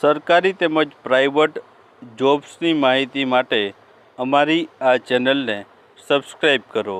સરકારી તેમજ પ્રાઇવેટ જોબ્સની માહિતી માટે અમારી આ ચેનલને સબસ્ક્રાઈબ કરો.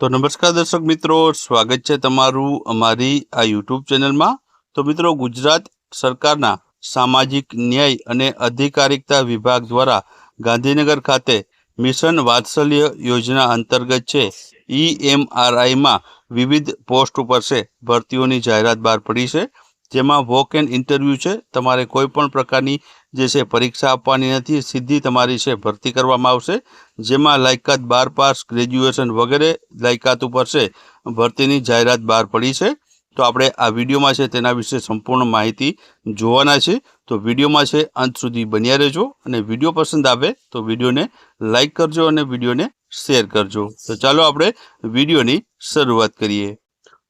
તો નમસ્કાર દર્શક મિત્રો, સ્વાગત છે તમારું અમારી આ યુટ્યુબ ચેનલમાં. તો મિત્રો, ગુજરાત સરકારના સામાજિક ન્યાય અને અધિકારિકતા વિભાગ દ્વારા ગાંધીનગર ખાતે મિશન વાત્સલ્ય યોજના અંતર્ગત છે ઈએમઆરઆઈમાં વિવિધ પોસ્ટ ઉપર છે, ભરતીઓની જાહેરાત બહાર પડી છે. જેમાં વોક એન્ડ ઇન્ટરવ્યૂ છે. તમારે કોઈ પણ પ્રકારની જે છે પરીક્ષા આપવાની નથી, સીધી તમારી છે ભરતી કરવામાં આવશે. જેમાં લાયકાત બાર પાસ, ગ્રેજ્યુએશન વગેરે લાયકાત ઉપર છે, ભરતીની જાહેરાત બહાર પડી છે. તો આપણે આ વિડીયોમાં છે તેના વિશે સંપૂર્ણ માહિતી જોવાના છે. તો વિડીયોમાં છે અંત સુધી બન્યા રહેજો અને વીડિયો પસંદ આવે તો વિડીયોને લાઇક કરજો અને વિડીયોને શેર કરજો. તો ચાલો આપણે વિડીયોની શરૂઆત કરીએ.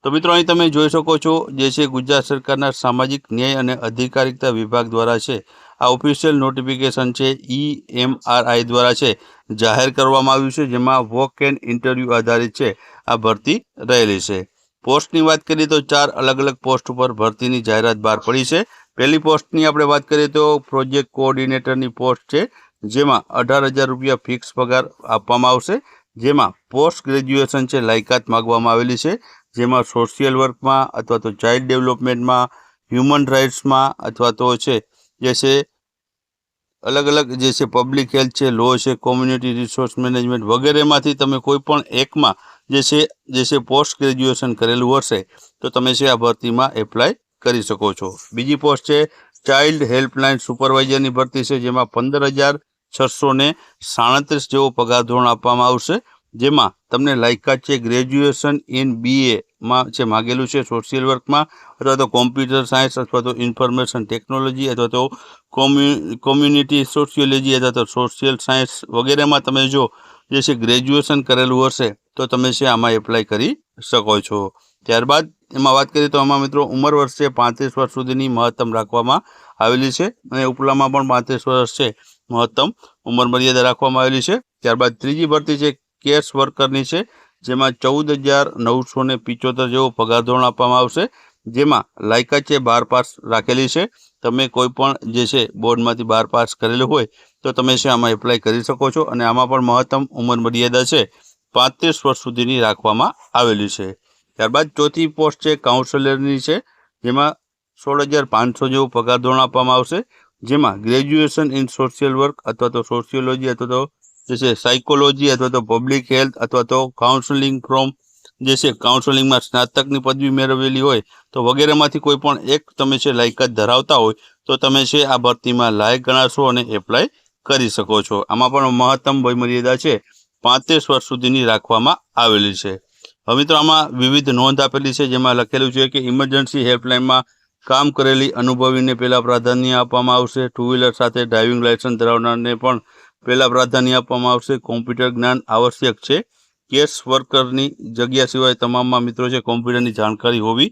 તો મિત્રો, અહીં તમે જોઈ શકો છો જે છે ગુજરાત સરકારના સામાજિક ન્યાય અને અધિકારિકતા વિભાગ દ્વારા છે. આ ઓફિશિયલ નોટિફિકેશન છે ઈ એમ આર આઈ દ્વારા છે, જાહેર કરવામાં આવ્યું છે, જેમાં વોક એન્ડ ઇન્ટરવ્યૂ આધારિત છે, આ ભરતી રહેલી છે. પોસ્ટની વાત કરીએ તો ચાર અલગ અલગ પોસ્ટ ઉપર ભરતીની જાહેરાત બહાર પડી છે. પહેલી પોસ્ટની આપણે વાત કરીએ તો પ્રોજેક્ટ કોઓર્ડિનેટરની પોસ્ટ છે, જેમાં અઢાર હજાર રૂપિયા ફિક્સ પગાર આપવામાં આવશે, જેમાં પોસ્ટ ગ્રેજ્યુએશન છે, લાયકાત માગવામાં આવેલી છે. જેમાં સોશિયલ વર્કમાં અથવા તો ચાઇલ્ડ ડેવલપમેન્ટમાં, હ્યુમન રાઇટ્સમાં અથવા તો છે, જે છે, અલગ અલગ જે છે, પબ્લિક હેલ્થ છે, લો છે, કોમ્યુનિટી રિસોર્સ મેનેજમેન્ટ વગેરેમાંથી તમે કોઈ પણ એકમાં જે છે જે છે, પોસ્ટ ગ્રેજ્યુએશન કરેલું હશે, તો તમે છે, આ ભરતીમાં એપ્લાય કરી શકો છો. બીજી પોસ્ટ છે, ચાઇલ્ડ હેલ્પલાઇન સુપરવાઇઝરની ભરતી છે, જેમાં પંદર હજાર છસો ને સાડત્રીસ જેવો પગાર ધોરણ આપવામાં આવશે. જેમાં તમને લાયકાત છે ગ્રેજ્યુએશન ઇન બીએમાં છે માગેલું છે સોશિયલ વર્કમાં અથવા તો કોમ્પ્યુટર સાયન્સ અથવા તો ઇન્ફોર્મેશન ટેકનોલોજી અથવા તો કોમ્યુ કોમ્યુનિટી સોશિયોલોજી અથવા તો સોશિયલ સાયન્સ વગેરેમાં તમે જો જે છે ગ્રેજ્યુએશન કરેલું હશે, તો તમે છે આમાં એપ્લાય કરી શકો છો. ત્યારબાદ એમાં વાત કરીએ તો આમાં મિત્રો ઉંમર વર્ષે પાંત્રીસ વર્ષ સુધીની મહત્તમ રાખવામાં આવેલી છે અને ઉપલામાં પણ પાંત્રીસ વર્ષ છે મહત્તમ ઉંમર મર્યાદા રાખવામાં આવેલી છે. ત્યારબાદ ત્રીજી ભરતી છે કેસ વર્કરની છે, જેમાં ચૌદ હજાર નવસો ને પિચોતેર જેવો પગાર ધોરણ આપવામાં આવશે, જેમાં લાયકાત છે બાર પાસ રાખેલી છે. તમે કોઈ પણ જે છે, બોર્ડમાંથી બાર પાસ કરેલું હોય, તો તમે છે, આમાં એપ્લાય કરી શકો છો અને આમાં પણ મહત્તમ ઉંમર મર્યાદા છે, પાંત્રીસ વર્ષ સુધીની રાખવામાં આવેલી છે. ત્યારબાદ ચોથી પોસ્ટ છે, કાઉન્સેલરની છે, જેમાં સોળ હજાર પાંચસો જેવું પગાર ધોરણ આપવામાં આવશે, જેમાં ગ્રેજ્યુએશન ઇન સોશિયલ વર્ક અથવા તો સોશિયોલોજી અથવા તો જે છે સાયકોલોજી અથવા તો પબ્લિક હેલ્થ અથવા તો કાઉન્સેલિંગ ફ્રોમ જે છે કાઉન્સેલિંગમાં સ્નાતકની પદવી મેળવેલી હોય તો વગેરેમાંથી કોઈ પણ એક તમે છે લાયકાત ધરાવતા હોય તો તમે છે આ ભરતીમાં લાયક ગણાશો અને એપ્લાય કરી શકો છો. આમાં પણ મહત્તમ વયમર્યાદા છે પાંત્રીસ વર્ષ સુધીની રાખવામાં આવેલી છે. હવે મિત્રો આમાં વિવિધ નોંધ આપેલી છે જેમાં લખેલું છે કે ઇમરજન્સી હેલ્પલાઇનમાં કામ કરેલી અનુભવીને પહેલાં પ્રાધાન્ય આપવામાં આવશે. ટુ વ્હીલર સાથે ડ્રાઇવિંગ લાયસન્સ ધરાવનારને પણ પહેલાં પ્રાધાન્ય આપવામાં આવશે કોમ્પ્યુટર જ્ઞાન આવશ્યક છે. કેસ વર્કરની જગ્યા સિવાય તમામમાં મિત્રો છે કોમ્પ્યુટરની જાણકારી હોવી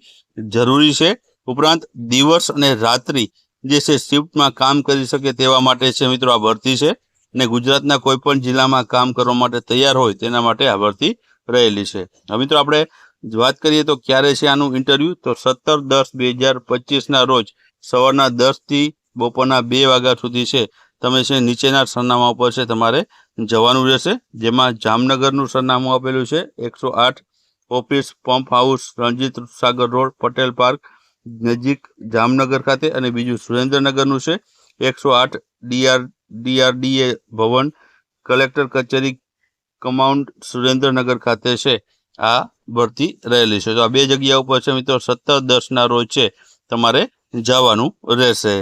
જરૂરી છે. ઉપરાંત દિવસ અને રાત્રિ જે છે શિફ્ટમાં કામ કરી શકે તેવા માટે છે મિત્રો આ ભરતી છે. અને ગુજરાતના કોઈપણ જિલ્લામાં કામ કરવા માટે તૈયાર હોય તેના માટે આ ભરતી રહેલી છે. હવે મિત્રો આપણે વાત કરીએ તો ક્યારે છે આનું ઇન્ટરવ્યૂ તો સત્તર દસ બે હજાર પચીસના રોજ સવારના દસથી બપોરના બે વાગ્યા સુધી છે. તમે છે નીચેના સરનામા ઉપર છે તમારે જવાનું રહેશે, જેમાં જામનગરનું સરનામું આપેલું છે, એકસો office, pump house, Ranjit Sagar road, Patel park, નજીક જામનગર ખાતે અને બીજું સુરેન્દ્રનગરનું છે, એકસો આઠ ડીઆર, ડીઆરડીએ ભવન, કલેક્ટર કચેરી, કમાઉન્ટ સુરેન્દ્રનગર ખાતે છે, આ ભરતી રહેલી છે. તો આ બે જગ્યા ઉપર છે મિત્રો, સત્તર દસના રોજ છે, તમારે જવાનું રહેશે.